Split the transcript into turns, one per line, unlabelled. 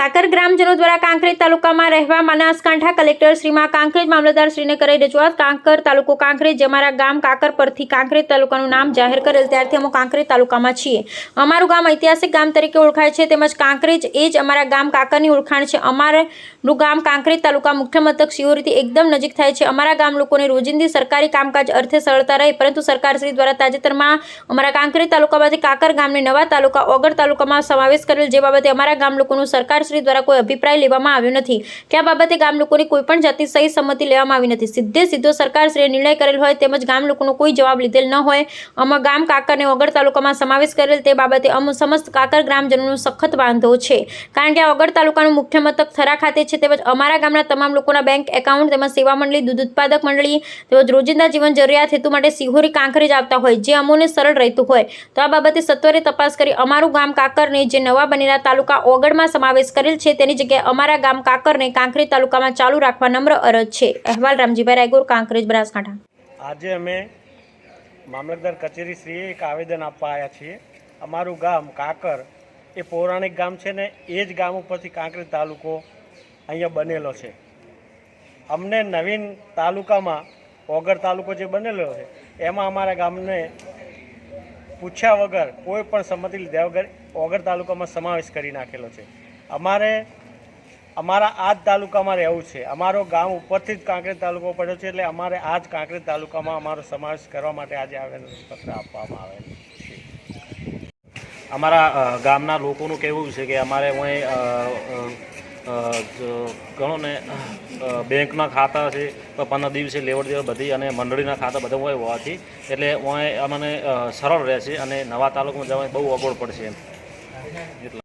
કાકર ગ્રામજનો દ્વારા કાંકરેજ તાલુકામાં રહેવા બનાસકાંઠા કલેક્ટર શ્રીમાં કાંકરેજ મામલતદાર શ્રીને કરી રજૂઆત. કાંકર તાલુકો કાંકરેજ અમારા ગામ કાંકર પરથી કાંકરેજ તાલુકાનું નામ જાહેર કરેલ, ત્યારથી અમે કાંકરેજ તાલુકામાં છીએ. અમારું ગામ ઐતિહાસિક ગામ તરીકે ઓળખાય છે, તેમજ કાંકરેજ એ જ અમારા ગામ કાંકરની ઓળખાણ છે. અમારું ગામ કાંકરેજ તાલુકા મુખ્ય મથક શિહોરીથી એકદમ નજીક થાય છે. અમારા ગામ લોકોને રોજિંદી સરકારી કામકાજ અર્થે સરળતા રહે, પરંતુ સરકારશ્રી દ્વારા તાજેતરમાં અમારા કાંકરેજ તાલુકામાંથી કાંકર ગામને નવા તાલુકા, ઓગર તાલુકામાં સમાવેશ કરેલ, જે બાબતે અમારા ગામ લોકોનું સરકારશ્રી દ્વારા કોઈ અભિપ્રાય લેવામાં આવ્યો નથી. કે આ બાબતે ગામ લોકોની કોઈ પણ જાતની સહી સંમતિ લેવામાં આવી નથી. સીધે સીધો સરકારશ્રીએ નિર્ણય કરેલ હોય તેમજ ગામ લોકોનો કોઈ જવાબ લીધેલ ન હોય, આમાં ગામ કાકરને ઓગળ તાલુકામાં સમાવેશ કરેલ તે બાબતે અમુ સમસ્ત કાકર ગ્રામજનોનો સખત વાંધો છે. કારણ કે આ ઓગળ તાલુકાનું મુખ્ય મથક થરા ખાતે છે તેમજ અમારા ગામના તમામ લોકોના બેંક એકાઉન્ટ તેમજ સેવા મંડળી, દૂધ ઉત્પાદક મંડળી તેમજ રોજિંદા જીવન જરૂરિયાત હેતુ માટે સિહોરી કાંકરેજ આવતા હોય, જે અમોને સરળ રહેતું હોય. તો આ બાબતે સત્વરે તપાસ કરી અમારું ગામ કાકરને જે નવા બનેલા તાલુકા ઓગળમાં સમાવેશ કરેલ છે. તેની જગ્યાએ અમારા ગામ કાંકરને કાંકરેજ તાલુકામાં ચાલુ રાખવા નમ્ર અરજ છે. અહેવાલ રામજીભાઈ રાયગોર, કાંકરેજ, બનાસકાંઠા.
આજે અમે મામલતદાર કચેરી શ્રીએ એક આવેદન આપવા આવ્યા છીએ. અમારું ગામ કાંકર એ પૌરાણિક ગામ છે ને એ જ ગામ ઉપરથી કાંકરેજ તાલુકો અહીંયા બનેલો છે. અમને નવીન તાલુકામાં ઓગર તાલુકો જે બનેલો છે, એમાં અમારા ગામને પૂછ્યા વગર કોઈ પણ સંમતિ લીધા વગર ઓગર તાલુકામાં સમાવેશ કરી નાખેલો છે. અમારે અમારા આ જ તાલુકામાં રહેવું છે. અમારો ગામ ઉપરથી જ કાંકરેજ તાલુકો પડ્યો છે એટલે અમારે આ જ કાંકરેજ તાલુકામાં અમારો સમાવેશ કરવા માટે આજે આવેદનપત્ર આપવામાં આવે છે.
અમારા ગામના લોકોનું કહેવું છે કે અમારે અહીં ગણો ને બેંકના ખાતા છે તો પંદર દિવસે લેવડ દેવડ બધી અને મંડળીના ખાતા બધા હોય હોવાથી એટલે અમને સરળ રહેશે અને નવા તાલુકામાં જવાની બહુ અગવડ પડશે એમ. એટલે